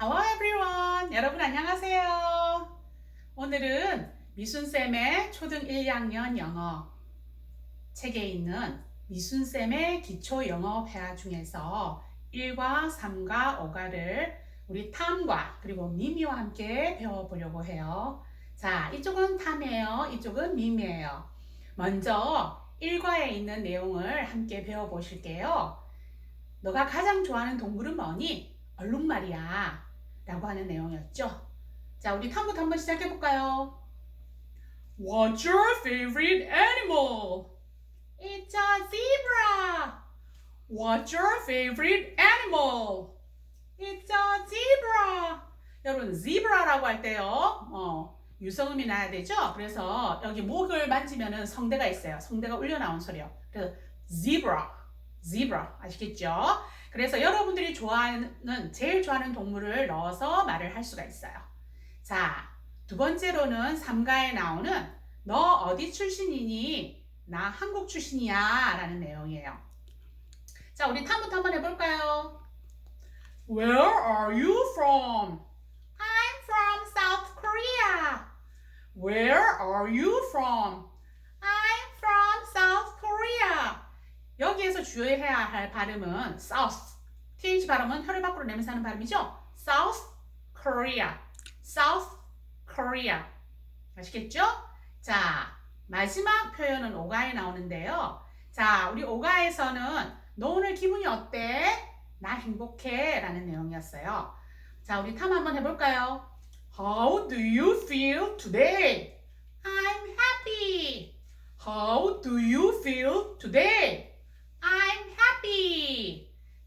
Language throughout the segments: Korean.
Hello everyone. 여러분 안녕하세요. 오늘은 미순쌤의 초등 1학년 영어 책에 있는 미순쌤의 기초 영어 회화 중에서 1과 3과 5가를 우리 탐과 그리고 미미와 함께 배워보려고 해요. 자, 이쪽은 탐이에요. 이쪽은 미미예요. 먼저 1과에 있는 내용을 함께 배워보실게요. 너가 가장 좋아하는 동물은 뭐니? 얼룩말이야. 라고 하는 내용이었죠. 자, 우리 탐부터 한번 시작해 볼까요? What's your favorite animal? It's a zebra. What's your favorite animal? It's a zebra. 여러분, zebra라고 할 때요. 어, 유성음이 나야 되죠? 그래서 여기 목을 만지면은 성대가 있어요. 성대가 울려 나온 소리요. 그래서 zebra. Zebra. 아시겠죠? 그래서 여러분들이 좋아하는 제일 좋아하는 동물을 넣어서 말을 할 수가 있어요. 자, 두 번째로는 삼가에 나오는 너 어디 출신이니? 나 한국 출신이야 라는 내용이에요. 자, 우리 탐부터 한번 해볼까요? Where are you from? I'm from South Korea. Where are you from? I'm from South Korea. 여기에서 주의해야 할 발음은 South. TH 발음은 혀를 밖으로 내면서 하는 발음이죠. South Korea. South Korea. 아시겠죠? 자, 마지막 표현은 오가에 나오는데요. 자, 우리 오가에서는 너 오늘 기분이 어때? 나 행복해 라는 내용이었어요. 자, 우리 탐 한번 해볼까요? How do you feel today? I'm happy. How do you feel today?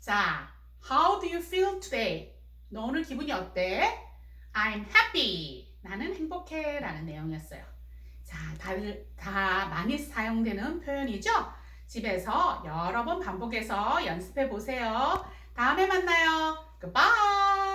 자, how do you feel today? 너 오늘 기분이 어때? I'm happy. 나는 행복해 라는 내용이었어요. 자, 다들 다 많이 사용되는 표현이죠? 집에서 여러 번 반복해서 연습해 보세요. 다음에 만나요. Goodbye.